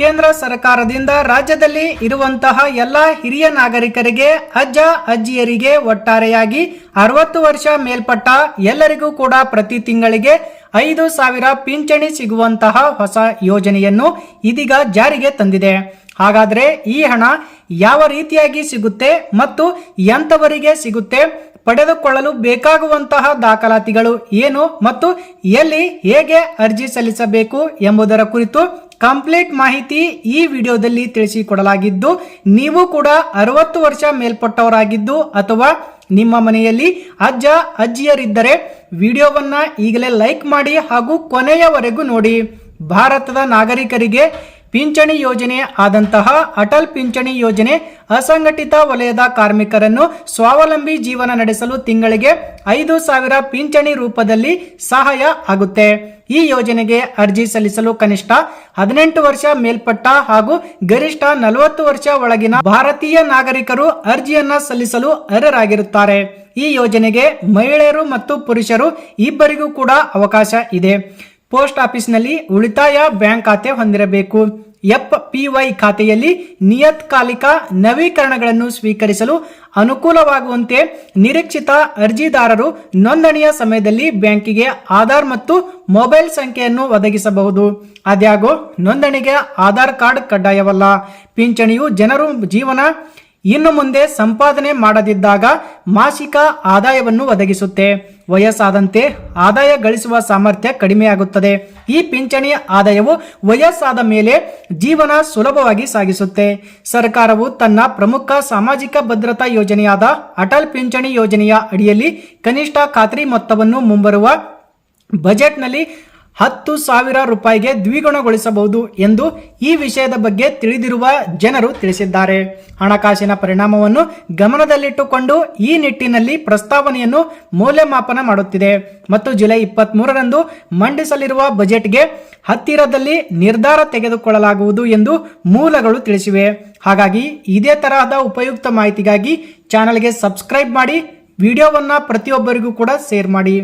ಕೇಂದ್ರ ಸರ್ಕಾರದಿಂದ ರಾಜ್ಯದಲ್ಲಿ ಇರುವಂತಹ ಎಲ್ಲ ಹಿರಿಯ ನಾಗರಿಕರಿಗೆ ಅಜ್ಜ, ಅಜ್ಜಿಯರಿಗೆ ಒಟ್ಟಾರೆಯಾಗಿ ಅರವತ್ತು ವರ್ಷ ಮೇಲ್ಪಟ್ಟ ಎಲ್ಲರಿಗೂ ಕೂಡ ಪ್ರತಿ ತಿಂಗಳಿಗೆ ಐದು ಸಾವಿರ ಪಿಂಚಣಿ ಸಿಗುವಂತಹ ಹೊಸ ಯೋಜನೆಯನ್ನು ಇದೀಗ ಜಾರಿಗೆ ತಂದಿದೆ. ಹಾಗಾದ್ರೆ ಈ ಹಣ ಯಾವ ರೀತಿಯಾಗಿ ಸಿಗುತ್ತೆ ಮತ್ತು ಎಂಥವರಿಗೆ ಸಿಗುತ್ತೆ? ಪಡೆದುಕೊಳ್ಳಲು ಬೇಕಾಗುವಂತಹ ದಾಖಲಾತಿಗಳು ಏನು ಮತ್ತು ಎಲ್ಲಿ ಹೇಗೆ ಅರ್ಜಿ ಸಲ್ಲಿಸಬೇಕು ಎಂಬುದರ ಕುರಿತು ಕಂಪ್ಲೀಟ್ ಮಾಹಿತಿ ಈ ವಿಡಿಯೋದಲ್ಲಿ ತಿಳಿಸಿಕೊಡಲಾಗಿದ್ದು, ನೀವು ಕೂಡ ಅರವತ್ತು ವರ್ಷ ಮೇಲ್ಪಟ್ಟವರಾಗಿದ್ದು ಅಥವಾ ನಿಮ್ಮ ಮನೆಯಲ್ಲಿ ಅಜ್ಜ, ಅಜ್ಜಿಯರಿದ್ದರೆ ವಿಡಿಯೋವನ್ನ ಈಗಲೇ ಲೈಕ್ ಮಾಡಿ ಹಾಗೂ ಕೊನೆಯವರೆಗೂ ನೋಡಿ. ಭಾರತದ ನಾಗರಿಕರಿಗೆ ಪಿಂಚಣಿ ಯೋಜನೆ ಆದಂತಹ ಅಟಲ್ ಪಿಂಚಣಿ ಯೋಜನೆ ಅಸಂಘಟಿತ ವಲಯದ ಕಾರ್ಮಿಕರನ್ನು ಸ್ವಾವಲಂಬಿ ಜೀವನ ನಡೆಸಲು ತಿಂಗಳಿಗೆ ಐದು ಸಾವಿರ ಪಿಂಚಣಿ ರೂಪದಲ್ಲಿ ಸಹಾಯ ಆಗುತ್ತೆ. ಈ ಯೋಜನೆಗೆ ಅರ್ಜಿ ಸಲ್ಲಿಸಲು ಕನಿಷ್ಠ ಹದಿನೆಂಟು ವರ್ಷ ಮೇಲ್ಪಟ್ಟ ಹಾಗೂ ಗರಿಷ್ಠ ನಲವತ್ತು ವರ್ಷ ಒಳಗಿನ ಭಾರತೀಯ ನಾಗರಿಕರು ಅರ್ಜಿಯನ್ನ ಸಲ್ಲಿಸಲು ಅರ್ಹರಾಗಿರುತ್ತಾರೆ. ಈ ಯೋಜನೆಗೆ ಮಹಿಳೆಯರು ಮತ್ತು ಪುರುಷರು ಇಬ್ಬರಿಗೂ ಕೂಡ ಅವಕಾಶ ಇದೆ. ಪೋಸ್ಟ್ ಆಫೀಸ್ನಲ್ಲಿ ಉಳಿತಾಯ ಬ್ಯಾಂಕ್ ಖಾತೆ ಹೊಂದಿರಬೇಕು. ಎಫ್ ಪಿ ವೈ ಖಾತೆಯಲ್ಲಿ ನಿಯತ್ಕಾಲಿಕ ನವೀಕರಣಗಳನ್ನು ಸ್ವೀಕರಿಸಲು ಅನುಕೂಲವಾಗುವಂತೆ ನಿರೀಕ್ಷಿತ ಅರ್ಜಿದಾರರು ನೋಂದಣಿಯ ಸಮಯದಲ್ಲಿ ಬ್ಯಾಂಕಿಗೆ ಆಧಾರ್ ಮತ್ತು ಮೊಬೈಲ್ ಸಂಖ್ಯೆಯನ್ನು ಒದಗಿಸಬಹುದು. ಆದ್ಯಾಗೋ ನೋಂದಣಿಗೆ ಆಧಾರ್ ಕಾರ್ಡ್ ಕಡ್ಡಾಯವಲ್ಲ. ಪಿಂಚಣಿಯು ಜನರು ಜೀವನ ಇನ್ನು ಮುಂದೆ ಸಂಪಾದನೆ ಮಾಡದಿದ್ದಾಗ ಮಾಸಿಕ ಆದಾಯವನ್ನು ಒದಗಿಸುತ್ತೆ. ವಯಸ್ಸಾದಂತೆ ಆದಾಯ ಗಳಿಸುವ ಸಾಮರ್ಥ್ಯ ಕಡಿಮೆಯಾಗುತ್ತದೆ. ಈ ಪಿಂಚಣಿ ಆದಾಯವು ವಯಸ್ಸಾದ ಮೇಲೆ ಜೀವನ ಸುಲಭವಾಗಿ ಸಾಗಿಸುತ್ತೆ. ಸರ್ಕಾರವು ತನ್ನ ಪ್ರಮುಖ ಸಾಮಾಜಿಕ ಭದ್ರತಾ ಯೋಜನೆಯಾದ ಅಟಲ್ ಪಿಂಚಣಿ ಯೋಜನೆಯ ಅಡಿಯಲ್ಲಿ ಕನಿಷ್ಠ ಖಾತ್ರಿ ಮೊತ್ತವನ್ನು ಮುಂಬರುವ ಬಜೆಟ್ನಲ್ಲಿ ಹತ್ತು ಸಾವಿರ ರೂಪಾಯಿಗೆ ದ್ವಿಗುಣಗೊಳಿಸಬಹುದು ಎಂದು ಈ ವಿಷಯದ ಬಗ್ಗೆ ತಿಳಿದಿರುವ ಜನರು ತಿಳಿಸಿದ್ದಾರೆ. ಹಣಕಾಸಿನ ಪರಿಣಾಮವನ್ನು ಗಮನದಲ್ಲಿಟ್ಟುಕೊಂಡು ಈ ನಿಟ್ಟಿನಲ್ಲಿ ಪ್ರಸ್ತಾವನೆಯನ್ನು ಮೌಲ್ಯಮಾಪನ ಮಾಡುತ್ತಿದೆ. ಮತ್ತು ಜುಲೈ ಇಪ್ಪತ್ತ್ ಮೂರರಂದು ಮಂಡಿಸಲಿರುವ ಬಜೆಟ್ಗೆ ಹತ್ತಿರದಲ್ಲಿ ನಿರ್ಧಾರ ತೆಗೆದುಕೊಳ್ಳಲಾಗುವುದು ಎಂದು ಮೂಲಗಳು ತಿಳಿಸಿವೆ. ಹಾಗಾಗಿ ಇದೇ ತರಹದ ಉಪಯುಕ್ತ ಮಾಹಿತಿಗಾಗಿ ಚಾನಲ್ಗೆ ಸಬ್ಸ್ಕ್ರೈಬ್ ಮಾಡಿ, ವಿಡಿಯೋವನ್ನು ಪ್ರತಿಯೊಬ್ಬರಿಗೂ ಕೂಡ ಶೇರ್ ಮಾಡಿ.